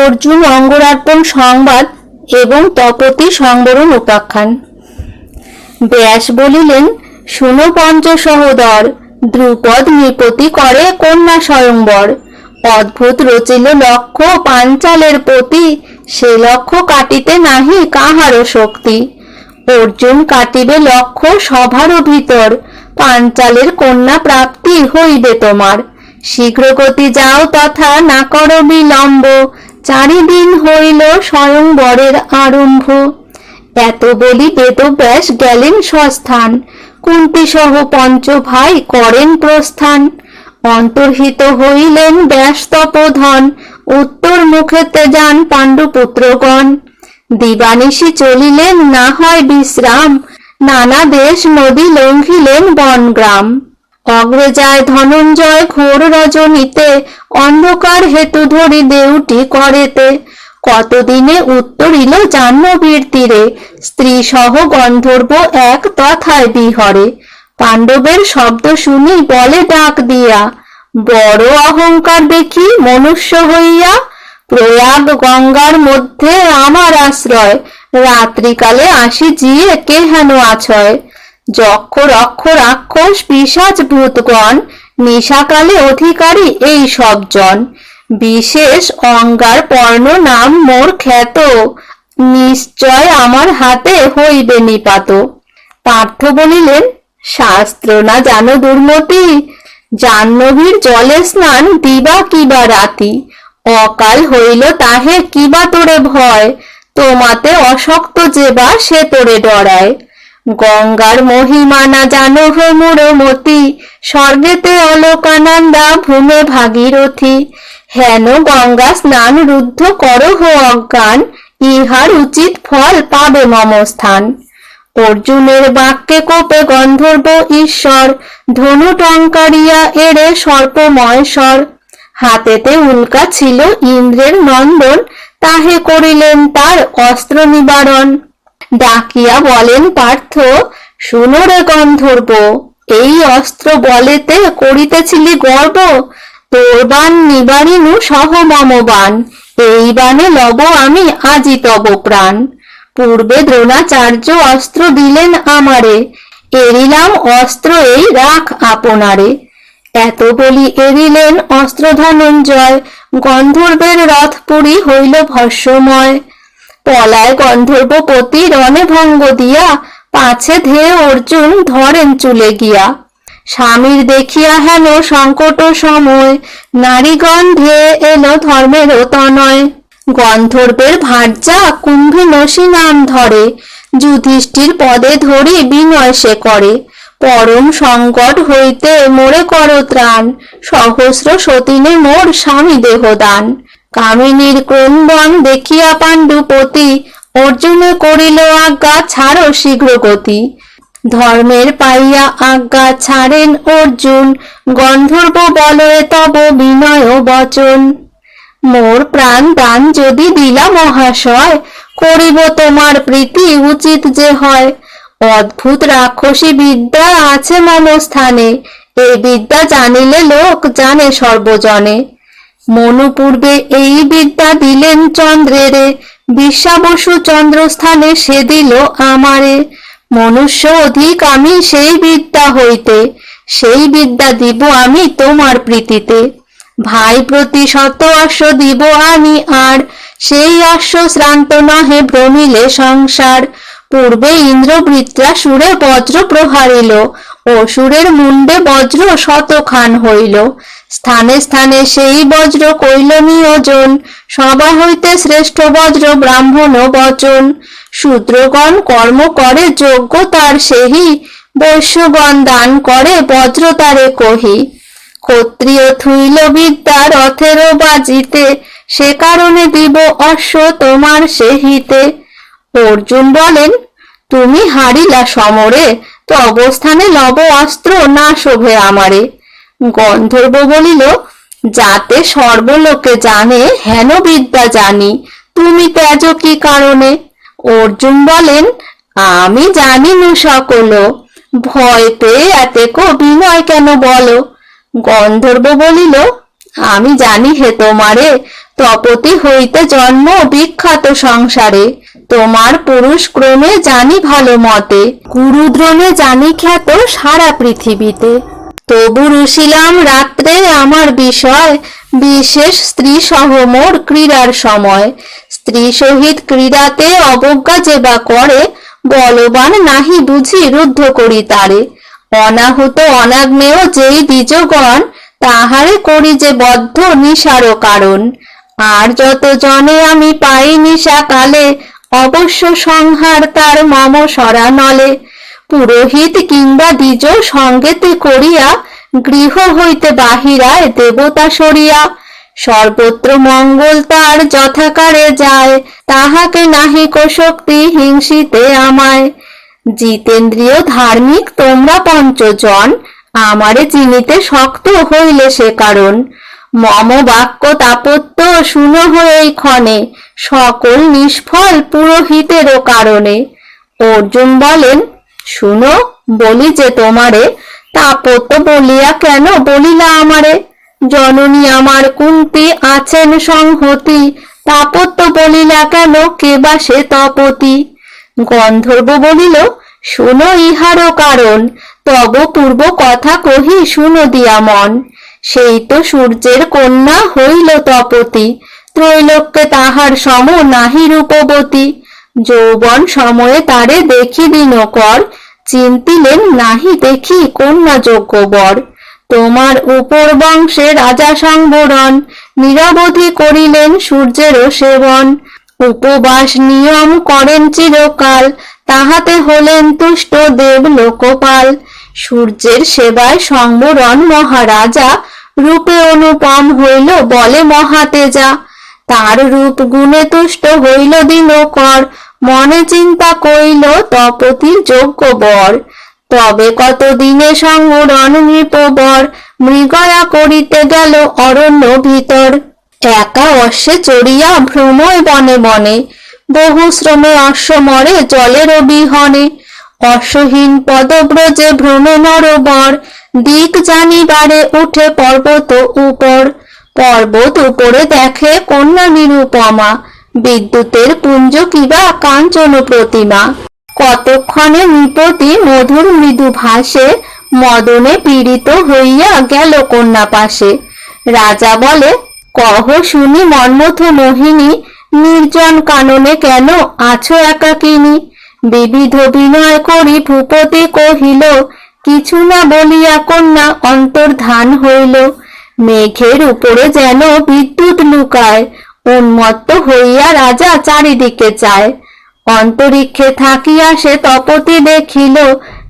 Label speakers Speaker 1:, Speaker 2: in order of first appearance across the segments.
Speaker 1: অর্জুন অঙ্গরার্পণ সংবাদ এবং তপতি সংবরণ উপাখ্যান। ব্যাস বলিলেন, শুনো পঞ্চ সহোদর দ্রুপদ নৃপতি করে কন্যা স্বয়ংবর অদ্ভুত রচিল লক্ষ্য পাঞ্চালের প্রতি সে লক্ষ্য কাটিতে নাহি কাহারও শক্তি। অর্জুন কাটিবে লক্ষ্য সভারও ভিতর, পাঞ্চালের কন্যা প্রাপ্তি হইবে তোমার। শীঘ্রগতি যাও তথা না করো বিলম্ব চারিদিন হইল স্বয়ংবরের আরম্ভ। এত বলি বেদব্যাস গেলেন স্বস্থান। কুন্তি সহ পঞ্চ ভাই করেন প্রস্থান। অন্তর্হিত হইলেন ব্যাস তপোধন। উত্তর মুখেতে যান পাণ্ডুপুত্রগণ। দিবানিশি চলিলেন, না হয় বিশ্রাম। নানা দেশ নদী লঙ্ঘিলেন বনগ্রাম। অগ্রে যায় ধনঞ্জয় ঘোর রজনীতে, অন্ধকার হেতু ধরি দেউটি করেতে। কতদিনে উত্তরিল জাহ্নবীর তীরে স্ত্রী সহ গন্ধর্ব এক তথায় বিহরে। পাণ্ডবের শব্দ শুনি বলে ডাক দিয়া, বড় অহংকার দেখি মনুষ্য হইয়া, প্রয়াগ গঙ্গার মধ্যে আমার আশ্রয়, রাত্রিকালে আসি জিয়ে কে হেন আছয়। যক্ষ রক্ষ রাক্ষস পিসাচ ভূতগণ, নিশাকালে অধিকারী এই সব জন বিশেষ অঙ্গার পর্ণ নাম মোর খ্যাত, নিশ্চয় আমার হাতে হইবে নিপাত। পার্থ বলিলেন, শাস্ত্র না জানো দুর্মতি? জাহ্নবীর জলে স্নান দিবা কিবা রাতি? অকাল হইল তাহে কিবা তোরে ভয়? তোমাতে অশক্ত যেবা সে তোরে ডরায়। গঙ্গার মহিমা না জানো ভ্রমর মতি স্বর্গেতে অলোকানন্দা ভূমে ভাগীরথী। হেন গঙ্গা স্নান রুদ্ধ করো হো অজ্ঞান, ইহার উচিত ফল পাবে মম স্থান অর্জুনের বাক্যে কোপে গন্ধর্ব ঈশ্বর ধনু টঙ্কারিয়া এড়ে স্বর হাতেতে উল্কা ছিল ইন্দ্রের নন্দন, তাহে করিলেন তার অস্ত্র নিবারণ। ডাকিয়া বলেন, পার্থ, শুনো রে গন্ধর্ব, এই অস্ত্র বলেতে করিতেছিলি গর্ব। তোর বান নিবারিনু সহ বান এই বানে লব আমি আজি তব প্রাণ। পূর্বে দ্রোণাচার্য অস্ত্র দিলেন আমারে, এরিলাম অস্ত্র এই রাখ আপনারে। এত বলি এরিলেন অস্ত্র ধনঞ্জয় গন্ধর্বের রথ পুরী হইল ভস্যময় পলায় গন্ধর্বপতি রণে ভঙ্গ দিয়া পাছে ধেয়ে অর্জুন ধরেন চুলে গিয়া। স্বামীর দেখিয়া হেন সংকট সময়, নারীগণ ধেয়ে এলো ধর্মের তনয় গন্ধর্বের ভার্যা কুম্ভে নসী নাম ধরে, যুধিষ্ঠির পদে ধরি বিনয় সে করে। পরম সংকট হইতে মোরে কর ত্রাণ, সহস্র সতীনে মোর স্বামী দেহদান। কামিনীর ক্রন্দন দেখিয়া পাণ্ডুপতি অর্জুনে করিল আজ্ঞা, ছাড়ো শীঘ্র গতি ধর্মের পাইয়া আজ্ঞা ছাড়েন অর্জুন, গন্ধর্ব বলয়ে তব বিনয় বচন। মোর প্রাণ দান যদি দিলা মহাশয়, করিব তোমার প্রীতি উচিত যে হয়। অদ্ভুত রাক্ষসী বিদ্যা আছে মম স্থানে এই বিদ্যা জানিলে লোক জানে সর্বজনে। মনু পূর্বে এই বিদ্যা দিলেন চন্দ্রেরে। বিশ্বাবসু চন্দ্রস্থানে সে দিল আমারে। মনুষ্য অধিক আমি সেই বিদ্যা হইতে, সেই বিদ্যা দিব আমি তোমার প্রীতিতে। ভাই প্রতি শত দিব আমি আর, সেই অশ্ব শ্রান্ত নহে ভ্রমিলে সংসার। পূর্বে ইন্দ্রবৃত্রা সুরে বজ্র প্রহারিল, অসুরের মুন্ডে বজ্র শতখান হইল। স্থানে স্থানে সেই বজ্র কইল নিয়োজন সবা হইতে শ্রেষ্ঠ বজ্র ব্রাহ্মণ বচন। শূদ্রগণ কর্ম করে, যোগ্য তার সেহি বৈশ্যগণ দান করে, বজ্র তারে কহি। ক্ষত্রিয় থুইল বিদ্যা রথেরও বাজিতে, সে কারণে দিব অশ্ব তোমার সেহিতে। অর্জুন বলেন, তুমি হারিলা সমরে তো অবস্থানে লব অস্ত্র না শোভে আমারে। গন্ধর্ব বলিল, যাতে সর্বলোকে জানে হেন বিদ্যা জানি, তুমি ত্যাজ কি কারণে? অর্জুন বলেন, আমি জানি নু সকল ভয় পেয়ে এতে বিনয় কেন বলো? গন্ধর্ব বলিল, আমি জানি হে তোমারে, তপতি হইতে জন্ম বিখ্যাত সংসারে, তোমার পুরুষ ক্রমে জানি ভালো মতে গুরুদ্রোণে জানি খ্যাত সারা পৃথিবীতে। তবু রুশিলাম রাত্রে আমার বিষয়, বিশেষ স্ত্রী সহ মোর ক্রীড়ার সময়। স্ত্রী সহিত ক্রীড়াতে অবজ্ঞা যে বা করে, বলবান নাহি বুঝি রুদ্ধ করি তারে। অনাহত অনাগ্নেয় যেই দ্বিজগণ, তাহারে করি যে বদ্ধ নিশারও কারণ। আর যত জনে আমি পাই নিশা কালে, অবশ্য সংহার তার মম সরা নলে পুরোহিত কিংবা দ্বিজ সঙ্গেতে করিয়া গৃহ হইতে বাহিরায় দেবতা সরিয়া, সর্বত্র মঙ্গল তার যথাকারে যায়, তাহাকে নাহি শক্তি হিংসিতে আমায়। জিতেন্দ্রীয় ধার্মিক তোমরা পঞ্চজন, আমারে চিনিতে শক্ত হইলে সে কারণ। মম বাক্য তাপত্য শুন এই ক্ষণে সকল নিষ্ফল পুরোহিতেরও কারণে। অর্জুন বলেন শুনো, বলি যে তোমারে তাপত্য বলিয়া কেন বলিলা আমারে? জননী আমার কুন্তি আছেন সংহতি তাপত্য বলিলা কেন? কে বা সে তপতি? গন্ধর্ব বলিল, শুনো ইহারও কারণ, তব পূর্ব কথা কহি শুনো দিয়া মন। সেই তো সূর্যের কন্যা হইল তপতি, ত্রৈলোক্যে তাহার সম নাহি রূপবতী। যৌবন সময়ে তারে দেখি দিনকর চিন্তিলেন নাহি দেখি কন্যা যোগ্য বর। তোমার উপর বংশে রাজা সংবরণ, নিরবধি করিলেন সূর্যেরও সেবন। উপবাস নিয়ম করেন চিরকাল, তাহাতে হলেন তুষ্ট দেব লোকপাল। সূর্যের সেবায় সংবরণ মহারাজা, রূপে অনুপম হইল বলে মহাতেজা। তার রূপ গুণে তুষ্ট হইল দিনকর। মনে চিন্তা কইল তপতির যোগ্য বর তবে কত দিনে সংবরণ নৃপবর মৃগয়া করিতে গেল অরণ্য ভিতর। একা অশ্বে চড়িয়া ভ্রময় বনে বনে। বহু শ্রমে অশ্ব মরে জলের বিহনে। অশ্বহীন পদব্রজে ভ্রমে নরবর দিক জানিবারে উঠে পর্বত উপর। পর্বত উপরে দেখে কন্যা নিরুপমা বিদ্যুতের পুঞ্জ কিবা কাঞ্চন প্রতিমা। কতক্ষণে নৃপতি মধুর মৃদু ভাসে মদনে পীড়িত হইয়া গেল কন্যা পাশে রাজা বলে, কহ শুনি মন্মথ মোহিনী, নির্জন কাননে কেন আছো একাকিনী? বিবিধ বিনয় করি ভূপতি কহিল, কিছু না বলিয়া কন্যা অন্তর্ধান হইল। মেঘের উপরে যেন বিদ্যুৎ লুকায়, উন্মত্ত হইয়া রাজা চারিদিকে চায়। অন্তরিক্ষে থাকিয়া সে তপতি দেখিল,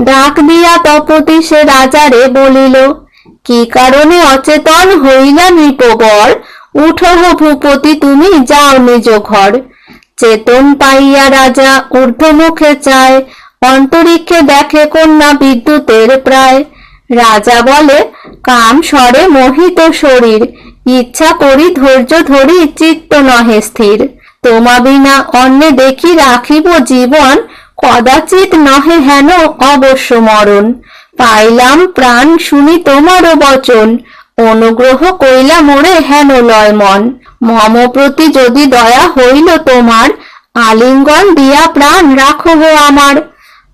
Speaker 1: ডাক দিয়া তপতি সে রাজারে বলিল, কি কারণে অচেতন হইলা নৃপবর? উঠো ভূপতি, তুমি যাও নিজ ঘর। চেতন পাইয়া রাজা ঊর্ধ্বমুখে চায়, অন্তরিক্ষে দেখে কন্যা বিদ্যুতের প্রায়। রাজা বলে, কাম স্বরে মোহিত শরীর, ইচ্ছা করি ধৈর্য ধরি চিত্ত নহে স্থির। তোমা বিনা অন্যে দেখি রাখিব জীবন, কদাচিৎ নহে হেন অবশ্য মরণ। পাইলাম প্রাণ শুনি তোমারও বচন, অনুগ্রহ কইলা মোরে হেন লয় মন। মম প্রতি যদি দয়া হইল তোমার, আলিঙ্গন দিয়া প্রাণ রাখো আমার।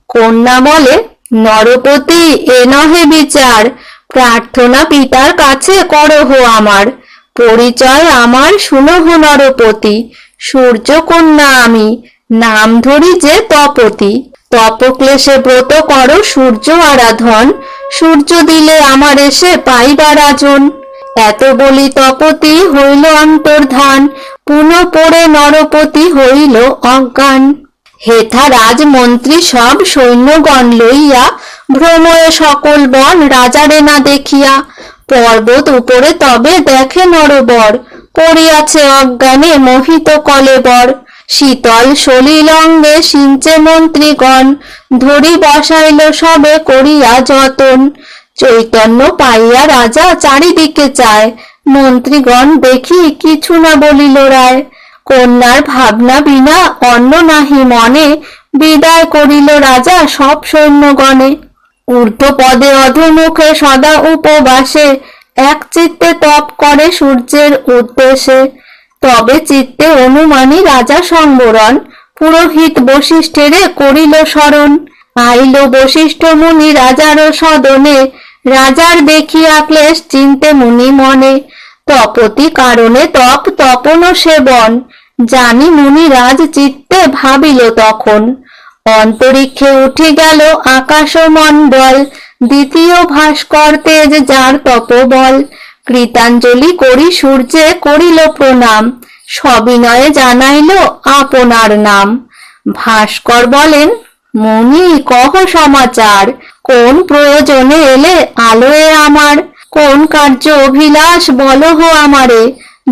Speaker 1: কন্যা বলে নরপতি, এ নহে বিচার। প্রার্থনা পিতার কাছে করহ আমার। পরিচয় আমার, শুনহ নরপতি। সূর্য কন্যা আমি, নাম ধরি যে তপতি। তপক্লেশে ব্রত করো সূর্য আরাধন। সূর্য দিলে আমার এসে পাইবার আজন এত বলি তপতি হইল অন্তর্ধান। পুনঃ পড়ে নরপতি হইল অজ্ঞান। হেথা রাজমন্ত্রী সব সৈন্যগণ লইয়া ভ্রময়ে সকল বন রাজারে না দেখিয়া। পর্বত উপরে তবে দেখে নরবর, পড়িয়াছে অজ্ঞানে মোহিত কলেবর। শীতল সলিলঙ্গে সিঞ্চে মন্ত্রীগণ ধরি বসাইল সবে করিয়া যতন। চৈতন্য পাইয়া রাজা চারিদিকে চায় মন্ত্রীগণ দেখি কিছু না বলিল রায়। কন্যার ভাবনা বিনা অন্য নাহি মনে, বিদায় করিল রাজা সব সৈন্যগণে। ঊর্ধ্ব পদে অধমুখে সদা উপবাসে, এক চিত্তে তপ করে সূর্যের উদ্দেশ্যে তবে চিত্তে অনুমানী রাজা সম্বরণ পুরোহিত বশিষ্ঠেরে করিল স্মরণ। আইল বশিষ্ঠ মুনি রাজার সদনে, রাজার দেখিয়া ক্লেশ চিনতে মুনি মনে। তপতি কারণে তপ তপন সেবন। জানি মুনি রাজ চিত্তে ভাবিল তখন। অন্তরিক্ষে উঠে গেল আকাশ মণ্ডল। দ্বিতীয় ভাস্কর তেজ যার তপবল। কৃতাঞ্জলি করি সূর্যে করিল প্রণাম। সবিনয়ে জানাইল আপনার নাম। ভাস্কর বলেন, মুনি, কহ সমাচার। কোন প্রয়োজনে এলে আলোয় আমার। কোন কার্য অভিলাষ বলহ আমারে,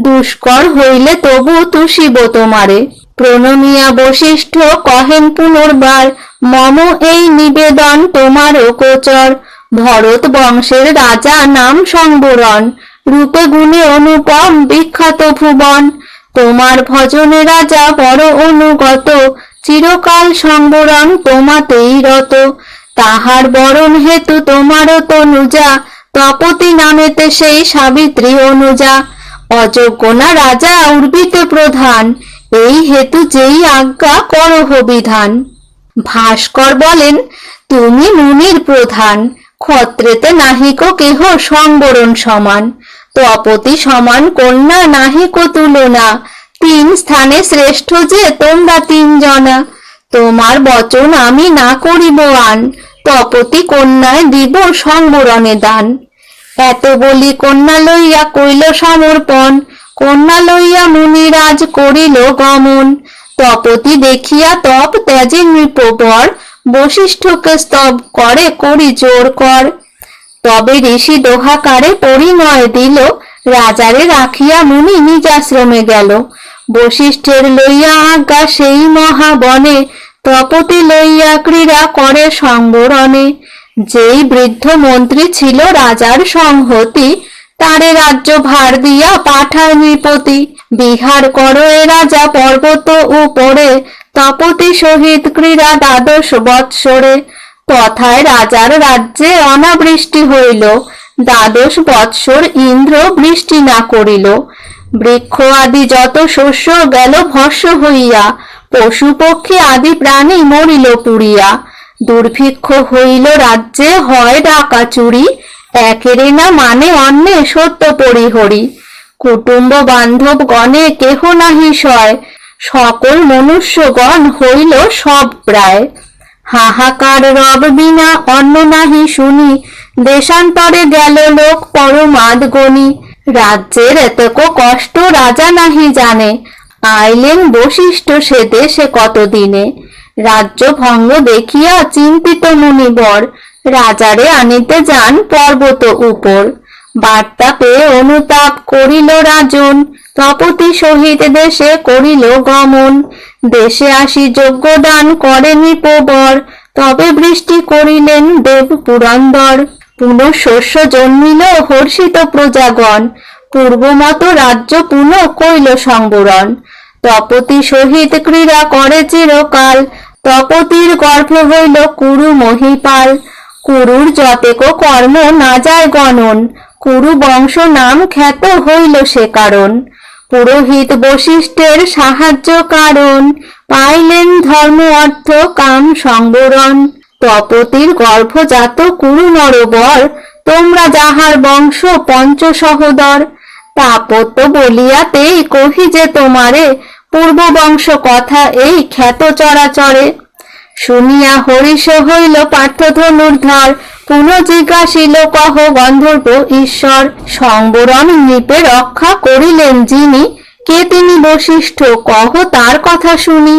Speaker 1: দুষ্কর হইলে তবু তুষিব তোমারে। প্রণমিয়া বশিষ্ঠ কহেন পুনর্বার, মম এই নিবেদন তোমার গোচর ভরত বংশের রাজা নাম সংবরণ, রূপে গুণে অনুপম বিখ্যাত ভুবন। তোমার ভজনে রাজা বড় অনুগত, চিরকাল সংবরণ তোমাতেই রত। তাহার বরণ হেতু তোমারও তনুজা তপতি নামেতে সেই সাবিত্রী অনুজা। অযোগ্য না রাজা উর্বিত প্রধান, এই হেতু যেই আজ্ঞা করহ বিধান ভাস্কর বলেন, তুমি মুনির প্রধান, ক্ষত্রেতে নাহিক কেহ সংবরণ সমান। তপতি সমান কন্যা নাহিক তুলনা। তিন স্থানে শ্রেষ্ঠ যে তোমরা তিনজনা। তোমার বচন আমি না করিব আন। তপতি কন্যায় দিব সংবরণে দান। এত বলি কন্যা লইয়া কইল সমর্পণ, কন্যা লইয়া মুনিরাজ করিল গমন। তপতি দেখিয়া তপ ত্যাজে নৃপবর, বশিষ্ঠকে স্তব করে করি জোর কর। তবে ঋষি দোহাকারে পরিণয় দিল, রাজারে রাখিয়া মুনি নিজ আশ্রমে গেল। বশিষ্ঠের লইয়া আজ্ঞা সেই মহাবনে তপতি লইয়া ক্রীড়া করে সংবরণে। যেই বৃদ্ধ মন্ত্রী ছিল রাজার সংহতি, তারে রাজ্য ভার দিয়া পাঠায় নৃপতি বিহার করো এ রাজা পর্বত উপরে, তপতি সহিত ক্রীড়া দ্বাদশ বৎসরে। তথায় রাজার রাজ্যে অনাবৃষ্টি হইল, দ্বাদশ বৎসর ইন্দ্র বৃষ্টি না করিল। বৃক্ষ আদি যত শস্য গেল ভস্য হইয়া পশু পক্ষী আদি প্রাণী মরিল পুড়িয়া দুর্ভিক্ষ হইল রাজ্যে, হয় ডাকা চুরি। একেরে না মানে অন্যে সত্য পরিহরি। কুটুম্ব বান্ধব গণে কেহ নাহি সয়। সকল মনুষ্যগণ হইল সব প্রায়। হাহাকার রব বিনা অন্ন নাহি শুনি। দেশান্তরে গেল লোক পরমাদ গণি। রাজ্যের এতক কষ্ট রাজা নাহি জানে। আইলেন বশিষ্ঠ সে দেশে কতদিনে? রাজ্য ভঙ্গ দেখিয়া চিন্তিত মুনিবর, রাজারে আনিতে যান পর্বত উপর। বার্তা পেয়ে অনুতাপ করিল রাজন তপতি সহিত দেশে করিল গমন। দেশে আসি যোগ্য দান করেনি পোবর তবে বৃষ্টি করিলেন দেব পুরন্দর পুনঃ শস্য জন্মিল হর্ষিত প্রজাগণ পূর্বমত রাজ্য পুনঃ কইল সংবরণ। তপতি সহিত ক্রীড়া করে চিরকাল। তপতির গর্ভে হইল কুরু মহিপাল। কুরুর যতেক কর্ম না যায় গণন, কুরু বংশ নাম খ্যাত হইল সে কারণ। পুরোহিত বশিষ্ঠের সাহায্য কারণ, পাইলেন ধর্ম অর্থ কাম সংবরণ। তপতির গর্ভজাত কুরু নরবর, তোমরা যাহার বংশ পঞ্চ সহোদর তাপত্য বলিয়াতেই কহি যে তোমারে পূর্ব বংশ কথা এই খ্যাত চরাচরে। শুনিয়া হরিষ হইল পার্থধনুর্ধর পুনঃ জিজ্ঞাসিল কহ গন্ধর্ব ঈশ্বর, সংবরণ নৃপে রক্ষা করিলেন যিনি, কে তিনি বশিষ্ঠ, কহ তার কথা শুনি।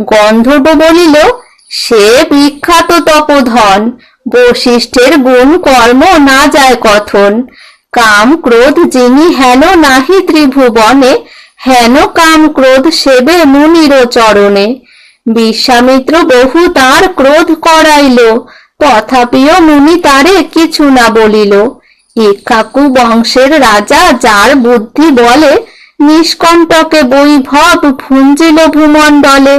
Speaker 1: গন্ধর্ব বলিল, সে বিখ্যাত তপধন, বশিষ্ঠের গুণ কর্ম না যায় কথন কাম ক্রোধ যিনি হেন নাহি ত্রিভুবনে, হেন কাম ক্রোধ সেবে মুনির চরণে। বিশ্বামিত্র বহু তার ক্রোধ করাইল, তথাপিও মুনি তারে কিছু না বলিল। ইক্ষাকু বংশের রাজা যার বুদ্ধি বলে, নিষ্কণ্টকে বৈভব ভুঞ্জিল ভূমণ্ডলে।